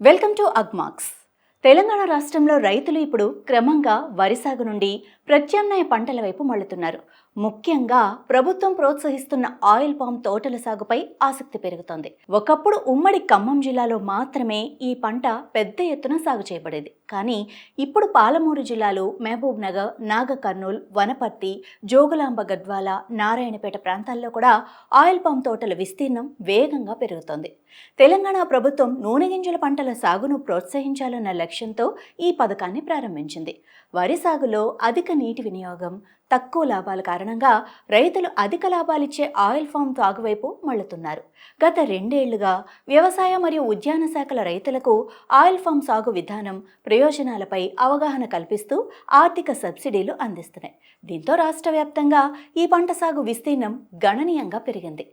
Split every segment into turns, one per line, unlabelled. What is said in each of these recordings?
Welcome to Agmax. Telangana రాష్ట్రంలో రైతులు ఇప్పుడు క్రమంగా వరి సాగు నుండి ప్రత్యామ్నాయ పంటల వైపు మళ్ళుతున్నారు ముఖ్యంగా ప్రభుత్వం ప్రోత్సహిస్తున్న ఆయిల్ పామ్ తోటల సాగుపై ఆసక్తి పెరుగుతోంది. ఒకప్పుడు ఉమ్మడి ఖమ్మం జిల్లాలో మాత్రమే ఈ పంట పెద్ద ఎత్తున సాగు చేయబడేది. కానీ ఇప్పుడు పాలమూరు జిల్లాలో మహబూబ్ నగర్ నాగ కర్నూల్ వనపర్తి జోగులాంబ గద్వాల నారాయణపేట ప్రాంతాల్లో కూడా ఆయిల్ పామ్ తోటల విస్తీర్ణం వేగంగా పెరుగుతోంది. తెలంగాణ ప్రభుత్వం నూనె గింజల పంటల సాగును ప్రోత్సహించాలన్న లక్ష్యంతో ఈ పథకాన్ని ప్రారంభించింది. వరి సాగులో అధిక నీటి వినియోగం తక్కువ లాభాల కారణంగా రైతులు అధిక లాభాలిచ్చే ఆయిల్ ఫామ్ తాగువైపు మళ్ళుతున్నారు. గత రెండేళ్ళుగా వ్యవసాయ మరియు ఉద్యాన శాఖల రైతులకు ఆయిల్ ఫామ్ సాగు విధానం ప్రయోజనాలపై అవగాహన కల్పిస్తూ ఆర్థిక సబ్సిడీలు అందిస్తున్నాయి. దీంతో రాష్ట్ర వ్యాప్తంగా ఈ పంట సాగు విస్తీర్ణం గణనీయంగా పెరిగింది.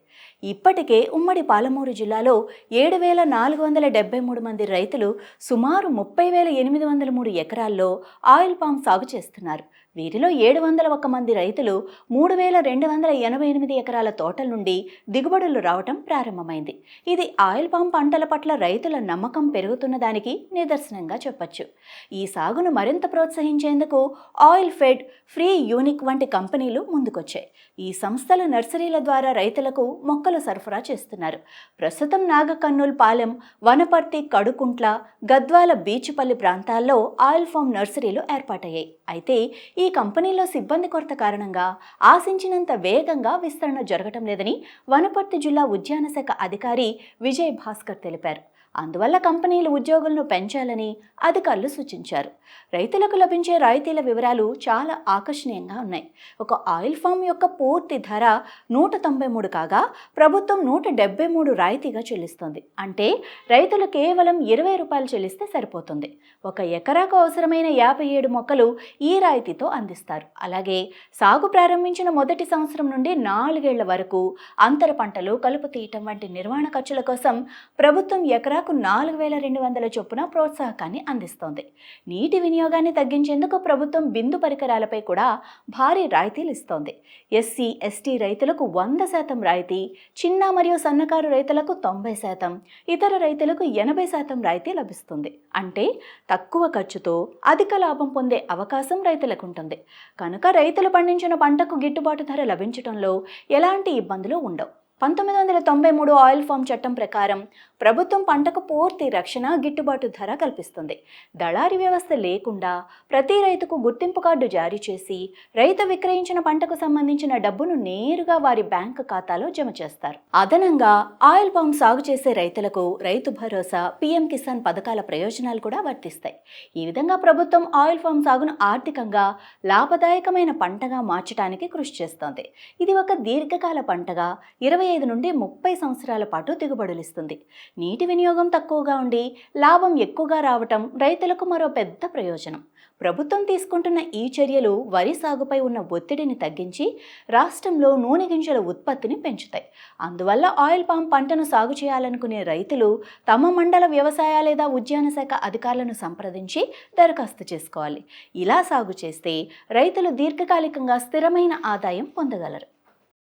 ఇప్పటికే ఉమ్మడి పాలమూరు జిల్లాలో ఏడు వేల నాలుగు వందల డెబ్బై మూడు మంది రైతులు సుమారు ముప్పై వేల ఎనిమిది వందల మూడు ఎకరాల్లో ఆయిల్ పామ్ సాగు చేస్తున్నారు. వీరిలో ఏడు వందల ఒక మంది రైతులు మూడు వేల రెండు వందల ఎనభై ఎనిమిది ఎకరాల తోటల నుండి దిగుబడులు రావటం ప్రారంభమైంది. ఇది ఆయిల్ పామ్ పంటల పట్ల రైతుల నమ్మకం పెరుగుతున్న దానికి నిదర్శనంగా చెప్పొచ్చు. ఈ సాగును మరింత ప్రోత్సహించేందుకు ఆయిల్ ఫెడ్ ఫ్రీ యూనిక్ వంటి కంపెనీలు ముందుకొచ్చాయి. ఈ సంస్థల నర్సరీల ద్వారా రైతులకు మొక్కలు సరఫరా చేస్తున్నారు. ప్రస్తుతం నాగకర్నూల్ పాలెం వనపర్తి కడుకుంట్ల గద్వాల బీచుపల్లి ప్రాంతాల్లో ఆయిల్ ఫామ్ నర్సరీలు ఏర్పాటయ్యాయి. అయితే ఈ కంపెనీలో సిబ్బంది కొరత కారణంగా ఆశించినంత వేగంగా విస్తరణ జరగటం లేదని వనపర్తి జిల్లా ఉద్యాన శాఖ అధికారి విజయ్ భాస్కర్ తెలిపారు. అందువల్ల కంపెనీలు ఉద్యోగులను పెంచాలని అధికారులు సూచించారు. రైతులకు లభించే రాయితీల వివరాలు చాలా ఆకర్షణీయంగా ఉన్నాయి. ఒక ఆయిల్ ఫామ్ యొక్క పూర్తి ధర నూట తొంభై మూడు కాగా ప్రభుత్వం నూట డెబ్బై మూడు రాయితీగా చెల్లిస్తుంది. అంటే రైతులు కేవలం ఇరవై రూపాయలు చెల్లిస్తే సరిపోతుంది. ఒక ఎకరాకు అవసరమైన యాభై ఏడు మొక్కలు ఈ రాయితీతో అందిస్తారు. అలాగే సాగు ప్రారంభించిన మొదటి సంవత్సరం నుండి నాలుగేళ్ళ వరకు అంతర పంటలు కలుపు తీయటం వంటి నిర్వహణ ఖర్చుల కోసం ప్రభుత్వం ఎకరా ఎకరాకు నాలుగు వేల రెండు వందల చొప్పున ప్రోత్సాహకాన్ని అందిస్తోంది. నీటి వినియోగాన్ని తగ్గించేందుకు ప్రభుత్వం బిందు పరికరాలపై కూడా భారీ రాయితీలు ఇస్తోంది. ఎస్సీ ఎస్టీ రైతులకు వంద శాతం రాయితీ చిన్న మరియు సన్నకారు రైతులకు తొంభై శాతం ఇతర రైతులకు ఎనభై శాతం రాయితీ లభిస్తుంది. అంటే తక్కువ ఖర్చుతో అధిక లాభం పొందే అవకాశం రైతులకు ఉంటుంది కనుక రైతులు పండించిన పంటకు గిట్టుబాటు ధర లభించడంలో ఎలాంటి ఇబ్బందులు ఉండవు. పంతొమ్మిది వందల తొంభై మూడు ఆయిల్ ఫామ్ చట్టం ప్రకారం ప్రభుత్వం పంటకు పూర్తి రక్షణ గిట్టుబాటు ధర కల్పిస్తుంది. దళారి వ్యవస్థ లేకుండా ప్రతి రైతుకు గుర్తింపు కార్డు జారీ చేసి రైతు విక్రయించిన పంటకు సంబంధించిన డబ్బును నేరుగా వారి బ్యాంకు ఖాతాలో జమ చేస్తారు. అదనంగా ఆయిల్ పామ్ సాగు చేసే రైతులకు రైతు భరోసా పీఎం కిసాన్ పథకాల ప్రయోజనాలు కూడా వర్తిస్తాయి. ఈ విధంగా ప్రభుత్వం ఆయిల్ ఫామ్ సాగును ఆర్థికంగా లాభదాయకమైన పంటగా మార్చడానికి కృషి చేస్తోంది. ఇది ఒక దీర్ఘకాల పంటగా ఇరవై ఐదు నుండి ముప్పై సంవత్సరాల పాటు దిగుబడులిస్తుంది. నీటి వినియోగం తక్కువగా ఉండి లాభం ఎక్కువగా రావటం రైతులకు మరో పెద్ద ప్రయోజనం. ప్రభుత్వం తీసుకుంటున్న ఈ చర్యలు వరి సాగుపై ఉన్న ఒత్తిడిని తగ్గించి రాష్ట్రంలో నూనె గింజల ఉత్పత్తిని పెంచుతాయి. అందువల్ల ఆయిల్ పామ్ పంటను సాగు చేయాలనుకునే రైతులు తమ మండల వ్యవసాయ లేదా ఉద్యాన శాఖ అధికారులను సంప్రదించి దరఖాస్తు చేసుకోవాలి. ఇలా సాగు చేస్తే రైతులు దీర్ఘకాలికంగా స్థిరమైన ఆదాయం పొందగలరు.